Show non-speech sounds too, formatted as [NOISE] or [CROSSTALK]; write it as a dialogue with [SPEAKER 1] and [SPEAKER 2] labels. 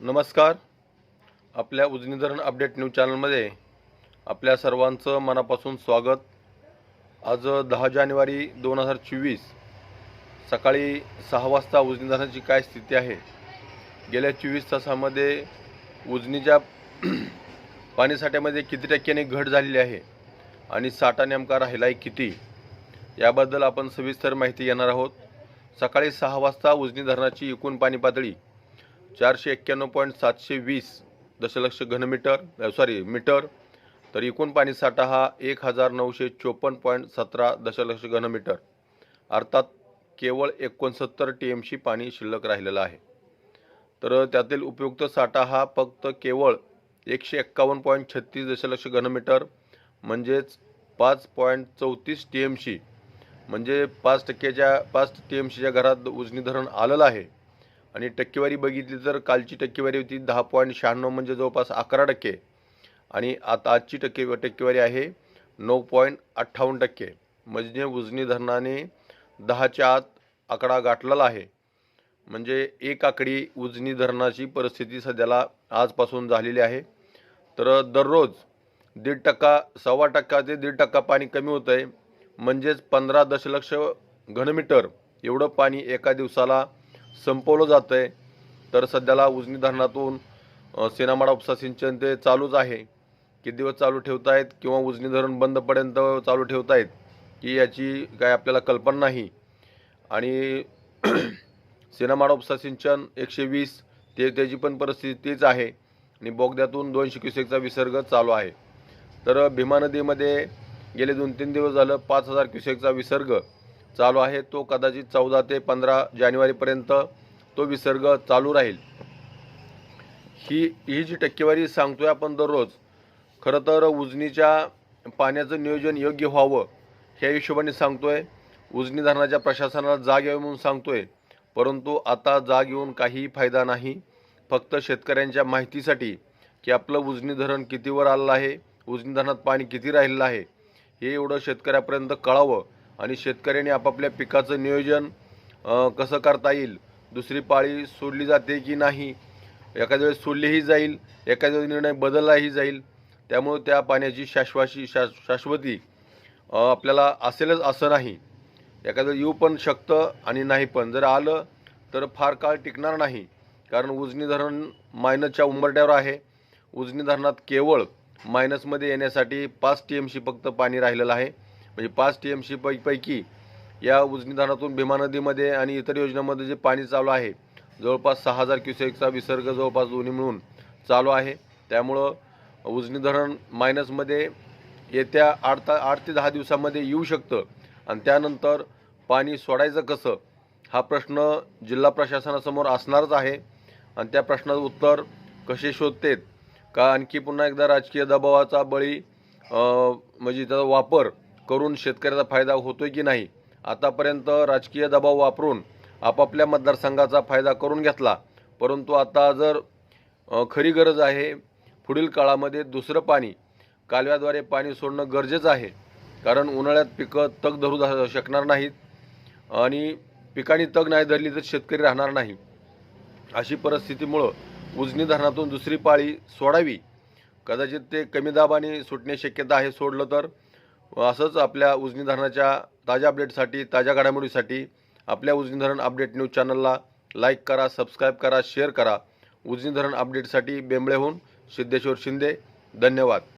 [SPEAKER 1] नमस्कार. आपल्या उजनी धरण अपडेट न्यूज चॅनलमध्ये आपल्या सर्वांचं मनापासून स्वागत. आज दहा जानेवारी दोन हजार चोवीस सकाळी सहा वाजता उजनी धरणाची काय स्थिती आहे? गेल्या चोवीस तासामध्ये उजनीच्या [CLEARS THROAT] पाणीसाठ्यामध्ये किती टक्क्याने घट झालेली आहे आणि साठा नेमका राहिला आहे किती? याबद्दल आपण सविस्तर माहिती घेणार आहोत. सकाळी सहा वाजता उजनी धरणाची एकूण पाणी पातळी चारशे एक्क्याण्णव पॉईंट सातशे वीस दशलक्ष घनमीटर सॉरी मीटर. तर एकूण पाणीसाठा हा एक हजार नऊशे चोपन्न पॉईंट सतरा दशलक्ष घनमीटर. अर्थात केवळ एकोणसत्तर टी एम सी पाणी शिल्लक राहिलेलं आहे. तर त्यातील उपयुक्त साठा हा फक्त केवळ एकशे एक्कावन्न पॉईंट छत्तीस दशलक्ष घनमीटर म्हणजेच पाच पॉईंट चौतीस टी एम सी म्हणजे पाच टक्क्याच्या पाच टी एम सीच्या घरात उजनी धरण आलेलं आहे. आणि टक्केवारी बघितली तर कालची टक्केवारी होती दहा पॉईंट शहाण्णव म्हणजे जवळपास अकरा टक्के. आणि आता आजची टक्के टक्केवारी आहे नऊ पॉईंट अठ्ठावन्न टक्के. म्हणजे उजनी धरणाने दहाच्या आत आकडा गाठलेला आहे. म्हणजे एक आकडी उजनी धरणाची परिस्थिती सध्याला आजपासून झालेली आहे. तर दररोज दीड टक्का सव्वा टक्का ते दीड टक्का पाणी कमी होतं आहे म्हणजेच पंधरा दशलक्ष घनमीटर एवढं पाणी एका दिवसाला संपवलं जातं आहे तर सध्याला उजनी धरणातून अ, सेनामाडा उपसा सिंचन ते चालूच आहे. किती दिवस चालू ठेवतायत किंवा उजनी धरण बंदपर्यंत चालू ठेवतायत की याची काय आपल्याला कल्पना नाही. आणि [CLEARS THROAT] सेनामाडा उपसा सिंचन एकशे वीस ते त्याची पण परिस्थिती तीच आहे. आणि बोगद्यातून दोनशे क्युसेकचा विसर्ग चालू आहे. तर भीमा नदीमध्ये गेले दोन तीन दिवस झालं पाच हजार क्युसेकचा विसर्ग. चालू आहे. तो कदाचित चौदा ते पंधरा जानेवारीपर्यंत तो विसर्ग चालू राहील. ही ही जी टक्केवारी सांगतोय आपण दररोज खरं तर उजनीच्या पाण्याचं नियोजन योग्य व्हावं ह्या हिशोबाने सांगतोय. उजनी धरणाच्या प्रशासनाला जाग यावी म्हणून सांगतोय. परंतु आता जाग येऊन काहीही फायदा नाही. फक्त शेतकऱ्यांच्या माहितीसाठी की आपलं उजनी धरण कितीवर आलेलं आहे उजनी धरणात पाणी किती राहिलेलं आहे हे एवढं शेतकऱ्यापर्यंत कळावं. आणि शेतकऱ्यांनी आपापल्या पिकाचं नियोजन कसं करता येईल? दुसरी पाळी सोडली जाते की नाही? एखाद्या वेळेस सोडलीही जाईल एखाद्या वेळेस निर्णय बदललाही जाईल. त्यामुळे त्या पाण्याची शाश्वाशी शाश शाश्वती आपल्याला असेलच असं नाही. एखादं येऊ पण शकतं आणि नाही पण. जर आलं तर फार काळ टिकणार नाही. कारण उजनी धरण मायनसच्या उंबरट्यावर आहे. उजनी धरणात केवळ मायनसमध्ये येण्यासाठी पाच टी एम सी फक्त पाणी राहिलेलं आहे. म्हणजे पाच टी एम सी पै पैकी या उजनी धरणातून भीमा नदीमध्ये आणि इतर योजनांमध्ये जे पाणी चालू आहे जवळपास सहा हजार क्युसेकचा विसर्ग जवळपास दोन्ही मिळून चालू आहे. त्यामुळं उजनी धरण मायनसमध्ये येत्या आठ ता आठ ते दहा दिवसामध्ये येऊ शकतं. आणि त्यानंतर पाणी सोडायचं कसं हा प्रश्न जिल्हा प्रशासनासमोर असणारच आहे. आणि त्या प्रश्नाचं उत्तर कसे शोधतेत का आणखी पुन्हा एकदा राजकीय दबावाचा बळी म्हणजे त्याचा वापर करून शेतकऱ्याचा फायदा होतोय की नाही आतापर्यंत राजकीय दबाव वापरून आपापल्या मतदारसंघाचा फायदा करून घेतला. परंतु आता जर खरी गरज आहे पुढील काळामध्ये दुसरं पाणी कालव्याद्वारे पाणी सोडणं गरजेचं आहे. कारण उन्हाळ्यात पिकं तग धरू धा- शकणार नाहीत आणि पिकांनी तग नाही धरली तर शेतकरी राहणार नाही. अशी परिस्थितीमुळं उजनी धरणातून दुसरी पाळी सोडावी. कदाचित ते कमी दाबाने सुटणे शक्यता आहे सोडलं तर. असंच आपल्या उजनी धरणाच्या ताज्या अपडेटसाठी ताज्या घडामोडीसाठी आपल्या उजनी धरण अपडेट न्यूज चॅनलला लाईक करा सबस्क्राईब करा शेअर करा. उजनी धरण अपडेटसाठी बेंबळेहून सिद्धेश्वर शिंदे. धन्यवाद.